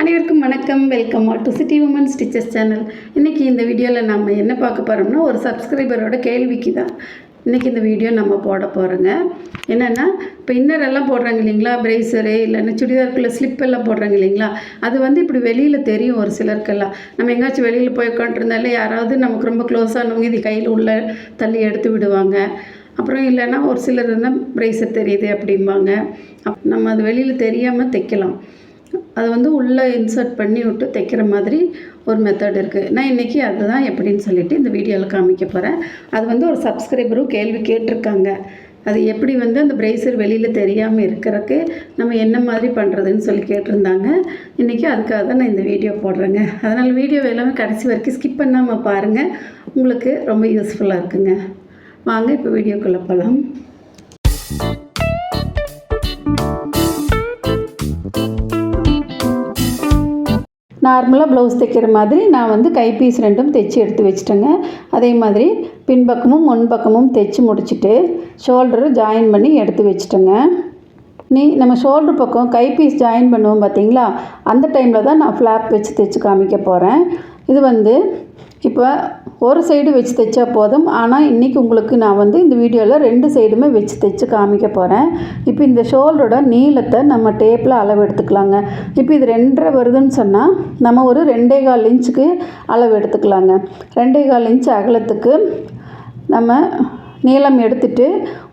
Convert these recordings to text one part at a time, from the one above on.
அனைவருக்கும் வணக்கம். Welcome all to city women stitches channel இன்றைக்கி இந்த வீடியோவில் நம்ம என்ன பார்க்க போகிறோம்னா ஒரு சப்ஸ்கிரைபரோட கேள்விக்கு தான் இன்றைக்கி இந்த வீடியோ நம்ம போட போகிறோங்க என்னென்னா இப்போ இன்னரெல்லாம் போடுறாங்க இல்லைங்களா? பிரேசரு இல்லைன்னா சுடிதாருக்குள்ளே ஸ்லிப் எல்லாம் போடுறாங்க இல்லைங்களா? அது வந்து இப்படி வெளியில் தெரியும் ஒரு சிலருக்கெல்லாம். நம்ம எங்கேயாச்சும் வெளியில் போய் உட்காந்துருந்தாலே யாராவது நமக்கு ரொம்ப க்ளோஸானவங்க இது கையில் உள்ள தள்ளி எடுத்து விடுவாங்க. அப்புறம் இல்லைன்னா ஒரு சிலர் இருந்தால் பிரேசர் தெரியுது அப்படிம்பாங்க. அப் நம்ம அது வெளியில் தெரியாமல் தைக்கலாம். அதை வந்து உள்ளே இன்சர்ட் பண்ணி விட்டு தைக்கிற மாதிரி ஒரு மெத்தட் இருக்குது நான் இன்றைக்கி அதுதான் எப்படின்னு சொல்லிட்டு இந்த வீடியோவில் காமிக்க போகிறேன் அது வந்து ஒரு சப்ஸ்கிரைபரும் கேள்வி கேட்டிருக்காங்க. அது எப்படி வந்து அந்த பிரேசர் வெளியில் தெரியாமல் இருக்கிறக்கு நம்ம என்ன மாதிரி பண்ணுறதுன்னு சொல்லி கேட்டிருந்தாங்க. இன்றைக்கி அதுக்காக தான் நான் இந்த வீடியோ போடுறேங்க. அதனால் வீடியோ எல்லாமே கடைசி வரைக்கும் ஸ்கிப் பண்ணாமல் பாருங்கள் உங்களுக்கு ரொம்ப யூஸ்ஃபுல்லாக இருக்குங்க. வாங்க இப்போ வீடியோக்குள்ளே போகலாம் நார்மலாக ப்ளவுஸ் தைக்கிற மாதிரி நான் வந்து கைப்பீஸ் ரெண்டும் தைச்சி எடுத்து வச்சிட்டேங்க. அதே மாதிரி பின்பக்கமும் முன்பக்கமும் தைச்சி முடிச்சுட்டு ஷோல்டரு ஜாயின் பண்ணி எடுத்து வச்சிட்டேங்க. நீ நம்ம ஷோல்டர் பக்கம் கைப்பீஸ் ஜாயின் பண்ணுவோம் பார்த்தீங்களா அந்த டைமில் தான் நான் ஃப்ளாப் வச்சு தைச்சி காமிக்க போகிறேன் இது வந்து இப்போ ஒரு சைடு வச்சு தைச்சா போதும். ஆனால் இன்றைக்கி உங்களுக்கு நான் வந்து இந்த வீடியோவில் ரெண்டு சைடுமே வச்சு தைச்சு காமிக்க போகிறேன் இப்போ இந்த ஷோல்டரோட நீளத்தை நம்ம டேப்பில் அளவு எடுத்துக்கலாங்க. இப்போ இது ரெண்டரை வருதுன்னு சொன்னால் நம்ம ஒரு ரெண்டே கால் இன்ச்சுக்கு அளவு எடுத்துக்கலாங்க. ரெண்டே கால் இன்ச் அகலத்துக்கு நம்ம நீளம் எடுத்துட்டு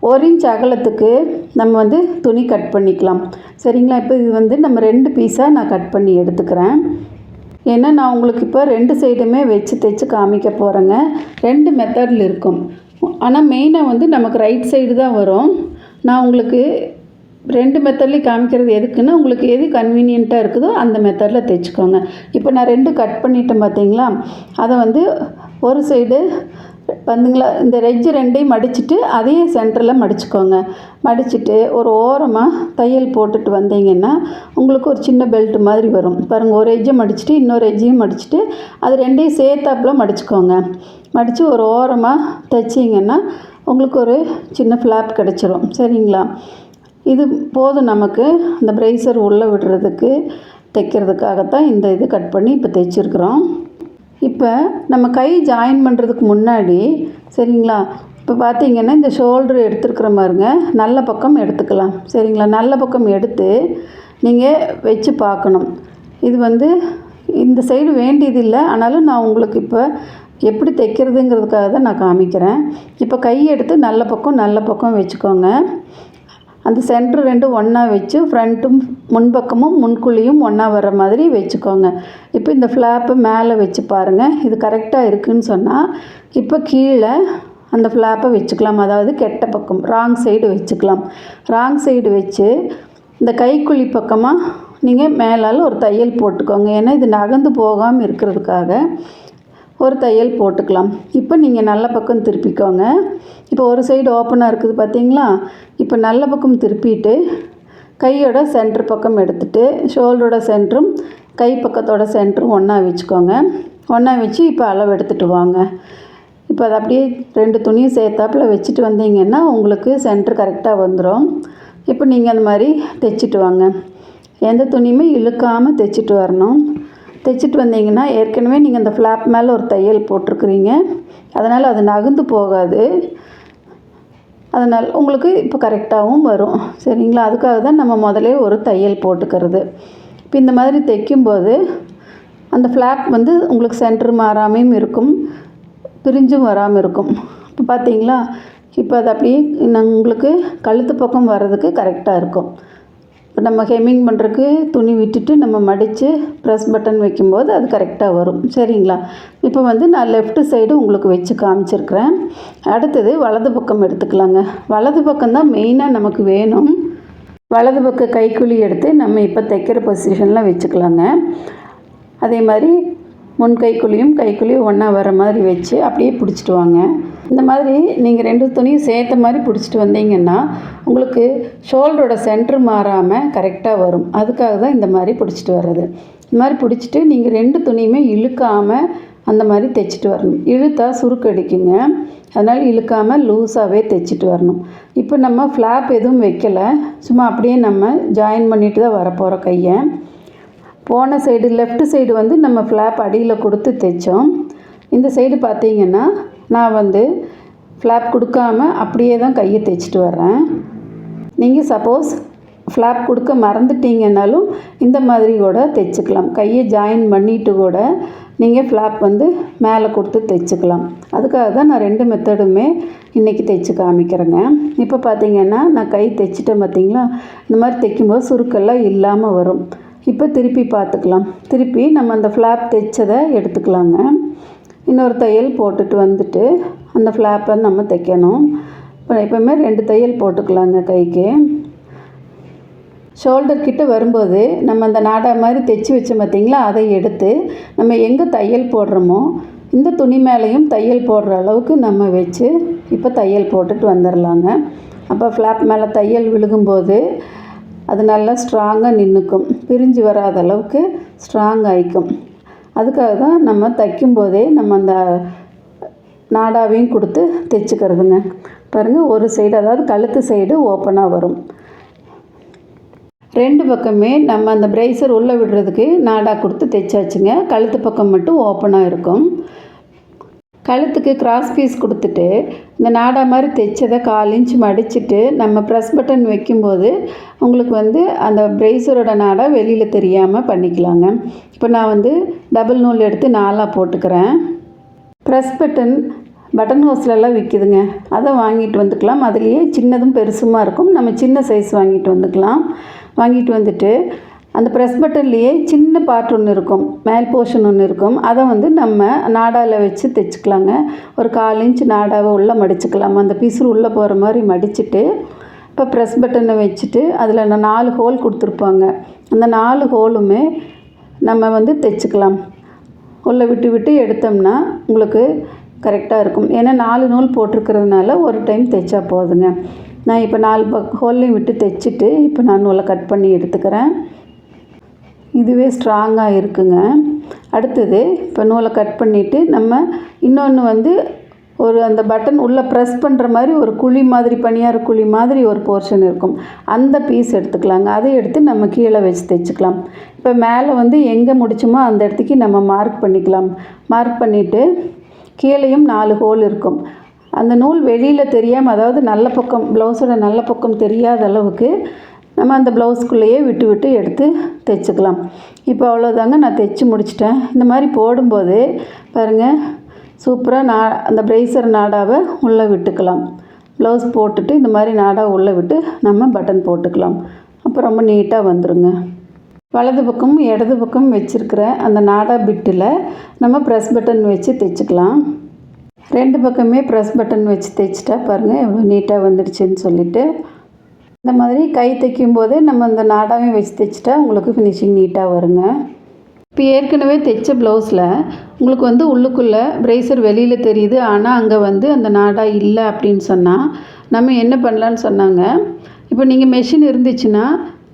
ஒரு இன்ச் அகலத்துக்கு நம்ம வந்து துணி கட் பண்ணிக்கலாம். சரிங்களா? இப்போ இது வந்து நம்ம ரெண்டு பீஸாக நான் கட் பண்ணி எடுத்துக்கிறேன். ஏன்னா நான் உங்களுக்கு இப்போ ரெண்டு சைடுமே வச்சு தைச்சு காமிக்க போகிறேங்க ரெண்டு மெத்தடில் இருக்கும். ஆனால் மெயினாக வந்து நமக்கு ரைட் சைடு தான் வரும். நான் உங்களுக்கு ரெண்டு மெத்தட்லேயும் காமிக்கிறது எதுக்குன்னா உங்களுக்கு எது கன்வீனியண்ட்டாக இருக்குதோ அந்த மெத்தடில் தைச்சிக்கோங்க. இப்போ நான் ரெண்டு கட் பண்ணிட்டேன் பார்த்தீங்களா அதை வந்து ஒரு சைடு வந்துங்களா இந்த ரெஜ்ஜு ரெண்டையும் மடிச்சுட்டு அதையும் சென்டரில் மடிச்சுக்கோங்க. மடிச்சுட்டு ஒரு ஓரமாக தையல் போட்டுட்டு வந்தீங்கன்னா உங்களுக்கு ஒரு சின்ன பெல்ட் மாதிரி வரும். பாருங்கள் ஒரு எஜ்ஜை மடிச்சுட்டு இன்னொரு எஜ்ஜையும் மடிச்சுட்டு அது ரெண்டையும் சேர்த்தாப்புல மடிச்சுக்கோங்க. மடித்து ஒரு ஓரமாக தைச்சிங்கன்னா உங்களுக்கு ஒரு சின்ன ஃப்ளாப் கிடச்சிரும். சரிங்களா? இது போதும் நமக்கு. அந்த ப்ரைசர் உள்ளே விடுறதுக்கு தைக்கிறதுக்காகத்தான் இந்த இது கட் பண்ணி இப்போ தைச்சிருக்குறோம். இப்போ நம்ம கை ஜாயின் பண்ணுறதுக்கு முன்னாடி சரிங்களா? இப்போ பார்த்தீங்கன்னா இந்த ஷோல்டர் எடுத்துருக்குற மாதிரிங்க நல்ல பக்கம் எடுத்துக்கலாம். சரிங்களா? நல்ல பக்கம் எடுத்து நீங்கள் வச்சு பார்க்கணும். இது வந்து இந்த சைடு வேண்டியதில்லை ஆனாலும் நான் உங்களுக்கு இப்போ எப்படி தைக்கிறதுங்கிறதுக்காக தான் நான் காமிக்கிறேன். இப்போ கை எடுத்து நல்ல பக்கம் நல்ல பக்கம் வச்சுக்கோங்க. அந்த சென்ட்ரு ரெண்டும் ஒன்றா வச்சு ஃப்ரண்ட்டும் முன்பக்கமும் முன்குழியும் ஒன்றா வர மாதிரி வச்சுக்கோங்க. இப்போ இந்த ஃப்ளாப்பை மேலே வச்சு பாருங்கள் இது கரெக்டாக இருக்குதுன்னு சொன்னால் இப்போ கீழே அந்த ஃப்ளாப்பை வச்சுக்கலாம். அதாவது கெட்ட பக்கம் ராங் சைடு வச்சுக்கலாம். ராங் சைடு வச்சு இந்த கைக்குழி பக்கமாக நீங்கள் மேலால் ஒரு தையல் போட்டுக்கோங்க. ஏன்னா இது நகர்ந்து போகாமல் இருக்கிறதுக்காக ஒரு தையல் போட்டுக்கலாம். இப்போ நீங்கள் நல்ல பக்கம் திருப்பிக்கோங்க. இப்போ ஒரு சைடு ஓப்பனாக இருக்குது பார்த்தீங்களா? இப்போ நல்ல பக்கம் திருப்பிட்டு கையோட சென்ட்ரு பக்கம் எடுத்துகிட்டு ஷோல்டரோட சென்டரும் கை பக்கத்தோட சென்டரும் ஒன்றா வச்சுக்கோங்க. ஒன்றா வச்சு இப்போ அளவு எடுத்துகிட்டு வாங்க. இப்போ அதை அப்படியே ரெண்டு துணியும் சேர்த்தாப்பில் வச்சுட்டு வந்தீங்கன்னா உங்களுக்கு சென்டர் கரெக்டாக வந்துடும் இப்போ நீங்கள் அந்த மாதிரி தைச்சிட்டு வாங்க. எந்த துணியுமே இழுக்காமல் தைச்சிட்டு வரணும். தைச்சிட்டு வந்தீங்கன்னா ஏற்கனவே நீங்கள் அந்த ஃப்ளாப் மேலே ஒரு தையல் போட்டிருக்கிறீங்க. அதனால் அது நகர்ந்து போகாது. அதனால் உங்களுக்கு இப்போ கரெக்டாகவும் வரும். சரிங்களா? அதுக்காக தான் நம்ம முதலே ஒரு தையல் போட்டுக்கிறது. இப்போ இந்த மாதிரி தைக்கும்போது அந்த ஃப்ளாப் வந்து உங்களுக்கு சென்டர் மாறாமையும் இருக்கும் பிரிஞ்சும் வராமல் இருக்கும். இப்போ பார்த்தீங்களா இப்போ அது அப்படியே நான் உங்களுக்கு கழுத்து பக்கம் வர்றதுக்கு கரெக்டாக இருக்கும். இப்போ நம்ம ஹெம்மிங் பண்ணுறதுக்கு துணி விட்டுட்டு நம்ம மடித்து ப்ரெஸ் பட்டன் வைக்கும்போது அது கரெக்டாக வரும். சரிங்களா? இப்போ வந்து நான் லெஃப்ட் சைடு உங்களுக்கு வச்சு காமிச்சிருக்கிறேன். அடுத்தது வலது பக்கம் எடுத்துக்கலாங்க. வலது பக்கம் தான் மெயினாக நமக்கு வேணும். வலது பக்க கைக்குழி எடுத்து நம்ம இப்போ தைக்கிற பொசிஷனில் வச்சுக்கலாங்க. அதே மாதிரி முன் கைக்குழியும் கைக்குழியும் ஒன்றா வர மாதிரி வச்சு அப்படியே பிடிச்சிட்டு வாங்க. இந்த மாதிரி நீங்கள் ரெண்டு துணியும் சேர்த்த மாதிரி பிடிச்சிட்டு வந்தீங்கன்னா உங்களுக்கு ஷோல்டரோட சென்ட்ரு மாறாமல் கரெக்டாக வரும். அதுக்காக தான் இந்த மாதிரி பிடிச்சிட்டு வர்றது. இந்த மாதிரி பிடிச்சிட்டு நீங்கள் ரெண்டு துணியுமே இழுக்காமல் அந்த மாதிரி தைச்சிட்டு வரணும். இழுத்தா சுருக்கடிக்குங்க அதனால் இழுக்காமல் லூஸாகவே தைச்சிட்டு வரணும். இப்போ நம்ம ஃப்ளாப் எதுவும் வைக்கலை. சும்மா அப்படியே நம்ம ஜாயின் பண்ணிட்டு தான் வரப்போகிற கையை. போன சைடு லெஃப்ட் சைடு வந்து நம்ம ஃப்ளாப் அடியில் கொடுத்து தைச்சோம். இந்த சைடு பார்த்தீங்கன்னா நான் வந்து ஃப்ளாப் கொடுக்காம அப்படியே தான் கையை தைச்சிட்டு வர்றேன். நீங்கள் சப்போஸ் ஃப்ளாப் கொடுக்க மறந்துட்டீங்கன்னாலும் இந்த மாதிரி கூட தைச்சிக்கலாம் கையை ஜாயின் பண்ணிட்டு கூட நீங்கள் ஃப்ளாப் வந்து மேலே கொடுத்து தைச்சிக்கலாம் அதுக்காக தான் நான் ரெண்டு மெத்தடுமே இன்றைக்கி தைச்சி காமிக்கிறேங்க. இப்போ பார்த்தீங்கன்னா நான் கை தைச்சிட்டேன் பார்த்தீங்களா? இந்த மாதிரி தைக்கும்போது சுருக்கெல்லாம் இல்லாமல் வரும். இப்போ திருப்பி பார்த்துக்கலாம். திருப்பி நம்ம அந்த ஃப்ளாப் தைச்சதை எடுத்துக்கலாங்க. இன்னொரு தையல் போட்டுட்டு வந்துட்டு அந்த ஃப்ளாப்பை நம்ம தைக்கணும். இப்போ எப்போவுமே ரெண்டு தையல் போட்டுக்கலாங்க கைக்கு. ஷோல்டர் கிட்ட வரும்போது நம்ம அந்த நாடா மாதிரி தைச்சி வச்சோம் பார்த்தீங்களா? அதை எடுத்து நம்ம எங்கே தையல் போடுறோமோ இந்த துணி மேலேயும் தையல் போடுற அளவுக்கு நம்ம வச்சு இப்போ தையல் போட்டுட்டு வந்துடலாங்க. அப்போ ஃப்ளாப் மேலே தையல் விழுகும்போது அது நல்லா ஸ்ட்ராங்காக நின்றுக்கும் பிரிஞ்சு வராத அளவுக்கு ஸ்ட்ராங் ஆகிக்கும் அதுக்காக தான் நம்ம தைக்கும்போதே நம்ம அந்த நாடாவையும் கொடுத்து தைச்சிக்கிறதுங்க. பாருங்கள் ஒரு சைடு அதாவது கழுத்து சைடு ஓப்பனாக வரும். ரெண்டு பக்கமே நம்ம அந்த ப்ரைஸர் உள்ளே விடுறதுக்கு நாடா கொடுத்து தைச்சாச்சுங்க. கழுத்து பக்கம் மட்டும் ஓப்பனாக இருக்கும். கழுத்துக்கு கிராஸ் பீஸ் கொடுத்துட்டு இந்த நாடா மாதிரி தைச்சதை கால் இன்ச் மடிச்சுட்டு நம்ம ப்ரெஸ் பட்டன் வைக்கும்போது உங்களுக்கு வந்து அந்த ப்ரைஸரோட நாடா வெளியில் தெரியாமல் பண்ணிக்கலாங்க. இப்போ நான் வந்து டபுள் நூல் எடுத்து நாலாக போட்டுக்கிறேன். ப்ரெஸ் பட்டன் பட்டன் ஹோஸ்லெல்லாம் விற்கிதுங்க அதை வாங்கிட்டு வந்துக்கலாம். அதுலேயே சின்னதும் பெருசுமாக இருக்கும். நம்ம சின்ன சைஸ் வாங்கிட்டு வந்துக்கலாம். வாங்கிட்டு வந்துட்டு அந்த ப்ரெஸ் பட்டன்லேயே சின்ன பார்ட் ஒன்று இருக்கும். மேல் போர்ஷன் ஒன்று இருக்கும். அதை வந்து நம்ம நாடாவில் வச்சு தைச்சிக்கலாங்க. ஒரு கால் இன்ச் நாடாவை உள்ளே மடிச்சுக்கலாம். அந்த பீஸு உள்ளே போகிற மாதிரி மடிச்சுட்டு இப்போ ப்ரெஸ் பட்டனை வச்சுட்டு அதில் நான் நாலு ஹோல் கொடுத்துருப்பாங்க. அந்த நாலு ஹோலுமே நம்ம வந்து தைச்சிக்கலாம். உள்ளே விட்டு விட்டு எடுத்தோம்னா உங்களுக்கு கரெக்டாக இருக்கும். ஏன்னா நாலு நூல் போட்டிருக்கிறதுனால ஒரு டைம் தைச்சா போதுங்க. நான் இப்போ நாலு பக் ஹோல்லையும் விட்டு தைச்சிட்டு இப்போ நான் நூலை கட் பண்ணி எடுத்துக்கிறேன். இதுவே ஸ்ட்ராங்காக இருக்குங்க. அடுத்தது இப்போ நூலை கட் பண்ணிவிட்டு நம்ம இன்னொன்று வந்து ஒரு அந்த பட்டன் உள்ளே ப்ரெஸ் பண்ணுற மாதிரி ஒரு குழி மாதிரி பனியார குழி மாதிரி ஒரு போர்ஷன் இருக்கும். அந்த பீஸ் எடுத்துக்கலாங்க. அதை எடுத்து நம்ம கீழே வச்சு தைச்சிக்கலாம். இப்போ மேலே வந்து எங்கே முடிச்சோமோ அந்த இடத்துக்கு நம்ம மார்க் பண்ணிக்கலாம். மார்க் பண்ணிவிட்டு கீழேயும் நாலு ஹோல் இருக்கும். அந்த நூல் வெளியில் தெரியாமல் அதாவது நல்ல பக்கம் ப்ளவுஸோட நல்ல பக்கம் தெரியாத அளவுக்கு நம்ம அந்த ப்ளவுஸ்குள்ளேயே விட்டு விட்டு எடுத்து தைச்சிக்கலாம் இப்போ அவ்வளோதாங்க நான் தைச்சி முடிச்சிட்டேன். இந்த மாதிரி போடும்போது பாருங்கள் சூப்பராக நா அந்த ப்ரைஸர் நாடாவை உள்ளே விட்டுக்கலாம். ப்ளவுஸ் போட்டுட்டு இந்த மாதிரி நாடாக உள்ளே விட்டு நம்ம பட்டன் போட்டுக்கலாம். அப்போ ரொம்ப நீட்டாக வந்துடுங்க வலது பக்கம் இடது பக்கம் வச்சுருக்கிற அந்த நாடா பிட்டில் நம்ம ப்ரெஸ் பட்டன் வச்சு தைச்சிக்கலாம் ரெண்டு பக்கமே ப்ரெஸ் பட்டன் வச்சு தைச்சிட்டா பாருங்கள் எவ்வளோ நீட்டாக வந்துடுச்சுன்னு சொல்லிட்டு இந்த மாதிரி கை தைக்கும் போதே நம்ம அந்த நாடாவையும் வச்சு தைச்சிட்டா உங்களுக்கு ஃபினிஷிங் நீட்டாக வருங்க. இப்போ ஏற்கனவே தைச்ச ப்ளவுஸில் உங்களுக்கு வந்து உள்ளுக்குள்ளே ப்ரேசர் வெளியில் தெரியுது. ஆனால் அங்கே வந்து அந்த நாடா இல்லை அப்படின்னு சொன்னால் நம்ம என்ன பண்ணலான்னு சொன்னாங்க. இப்போ நீங்கள் மெஷின் இருந்துச்சுன்னா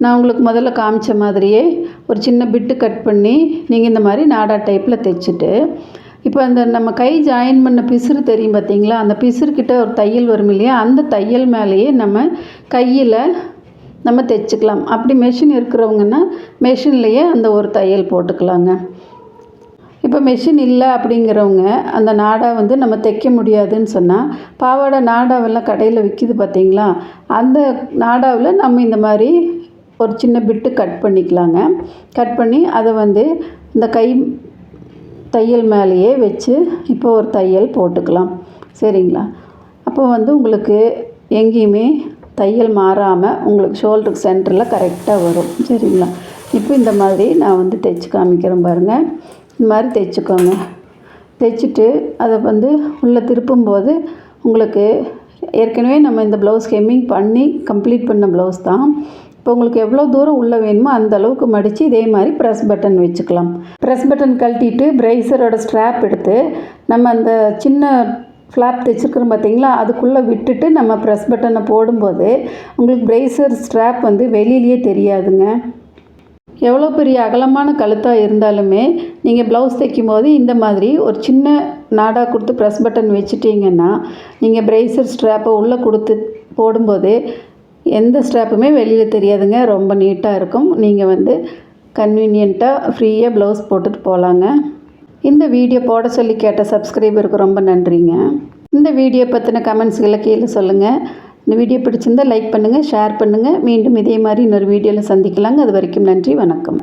நான் உங்களுக்கு முதல்ல காமிச்ச மாதிரியே ஒரு சின்ன பிட்டு கட் பண்ணி நீங்கள் இந்த மாதிரி நாடா டைப்பில் தைச்சிட்டு இப்போ அந்த நம்ம கை ஜாயின் பண்ண பிசுறு தெரியும் பார்த்தீங்களா? அந்த பிசுறுக்கிட்ட ஒரு தையல் வரும் இல்லையா? அந்த தையல் மேலேயே நம்ம கையில் நம்ம தைச்சிக்கலாம். அப்படி மெஷின் இருக்கிறவங்கன்னா மெஷின்லேயே அந்த ஒரு தையல் போட்டுக்கலாங்க. இப்போ மெஷின் இல்லை அப்படிங்கிறவங்க அந்த நாடா வந்து நம்ம தைக்க முடியாதுன்னு சொன்னால் பாவாடை நாடாவெல்லாம் கடையில் விற்கிது பார்த்தீங்களா? அந்த நாடாவில் நம்ம இந்த மாதிரி ஒரு சின்ன பிட்டு கட் பண்ணிக்கலாங்க. கட் பண்ணி அதை வந்து இந்த கை தையல் மேலேயே வச்சு இப்போ ஒரு தையல் போட்டுக்கலாம். சரிங்களா? அப்போ வந்து உங்களுக்கு எங்கேயுமே தையல் மாறாமல் உங்களுக்கு ஷோல்டருக்கு சென்டரில் கரெக்டாக வரும். சரிங்களா? இப்போ இந்த மாதிரி நான் வந்து தைச்சி காமிக்கிறேன் பாருங்கள் இந்த மாதிரி தைச்சிக்கோங்க. தைச்சிட்டு அதை வந்து உள்ளே திருப்பும்போது உங்களுக்கு ஏற்கனவே நம்ம இந்த ப்ளவுஸ் ஹெம்மிங் பண்ணி கம்ப்ளீட் பண்ண ப்ளவுஸ் தான். இப்போ உங்களுக்கு எவ்வளோ தூரம் உள்ளே வேணுமோ அந்த அளவுக்கு மடித்து இதே மாதிரி ப்ரெஸ் பட்டன் வச்சுக்கலாம். ப்ரெஸ் பட்டன் கழட்டிட்டு ப்ரைஸரோட ஸ்ட்ராப் எடுத்து நம்ம அந்த சின்ன ஃப்ளாப் தைச்சிருக்கிறோம் பார்த்தீங்களா? அதுக்குள்ளே விட்டுட்டு நம்ம ப்ரெஸ் பட்டனை போடும்போது உங்களுக்கு ப்ரைஸர் ஸ்ட்ராப் வந்து வெளியிலேயே தெரியாதுங்க. எவ்வளோ பெரிய அகலமான கழுத்தாக இருந்தாலுமே நீங்கள் ப்ளவுஸ் தைக்கும்போது இந்த மாதிரி ஒரு சின்ன நாடாக கொடுத்து ப்ரெஸ் பட்டன் வச்சுட்டிங்கன்னா நீங்கள் ப்ரைஸர் ஸ்ட்ராப்பை உள்ளே கொடுத்து போடும்போது எந்த ஸ்ட்ராப்புமே வெளியில் தெரியாதுங்க. ரொம்ப நீட்டாக இருக்கும். நீங்கள் வந்து கன்வீனியண்ட்டாக ஃப்ரீயாக ப்ளவுஸ் போட்டுட்டு போகலாங்க இந்த வீடியோ போட சொல்லி கேட்ட சப்ஸ்கிரைபருக்கு ரொம்ப நன்றிங்க. இந்த வீடியோ பற்றின கமெண்ட்ஸ்களை கீழே சொல்லுங்கள் இந்த வீடியோ பிடிச்சிருந்தால் லைக் பண்ணுங்கள் ஷேர் பண்ணுங்கள் மீண்டும் இதே மாதிரி இன்னொரு வீடியோவில் சந்திக்கலாங்க. அது வரைக்கும் நன்றி வணக்கம்.